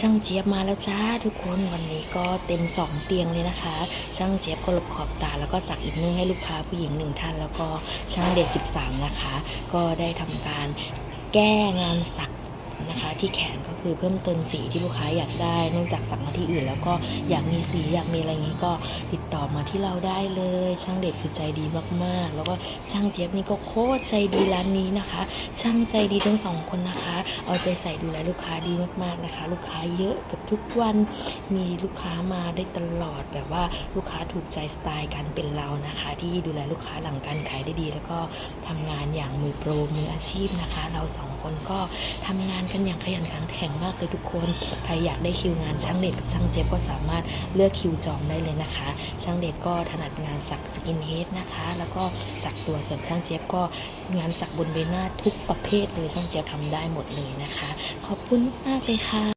ช่างเจี๊ยบมาแล้วจ้าทุกคนวันนี้ก็เต็มสองเตียงเลยนะคะ ช่างเจี๊ยบก็ลบขอบตาแล้วก็สักอีกนึงให้ลูกค้าผู้หญิงหนึ่งท่าน แล้วก็ช่างเด็ด13 นะคะ ก็ได้ทำการแก้งานสัก นะคะ ที่แขนก็คือเพิ่มเติมสีที่ลูกค้าอยากได้ เนื่องจากสักมาที่อื่น แล้วก็อยากมีสีอยากมีอะไรอย่างนี้ก็ติดต่อมาที่เราได้เลย ช่างเด็ดคือใจดีมากๆ แล้วก็ช่างเจี๊ยบนี่ก็โคตรใจดีร้านนี้นะคะ ช่างใจดีทั้งสองคนนะคะ เอาใจใส่ดูแลลูกค้าดีมากๆนะคะ ลูกค้าเยอะเกับทุกวันมีลูกค้ามาได้ตลอดแบบว่าลูกค้าถูกใจสไตล์การเป็นเรานะคะ ที่ดูแลลูกค้าหลังการขายได้ดี แล้วก็ทำงานอย่างมือโปรมืออาชีพนะคะ เราสองคนก็ทำงานกันอย่างขยันขันแข็งมากเลยทุกคนใครอยากได้คิวงานช่างเด็ดกับช่างเจฟก็สามารถเลือกคิวจองได้เลยนะคะ ช่างเด็ดก็ถนัดงานสักสกินเฮดนะคะ แล้วก็สักตัวส่วนช่างเจฟก็งานสักบนใบหน้าทุกประเภทเลยช่างเจี๊ยบทำได้หมดเลยนะคะ ขอบคุณมากเลยค่ะ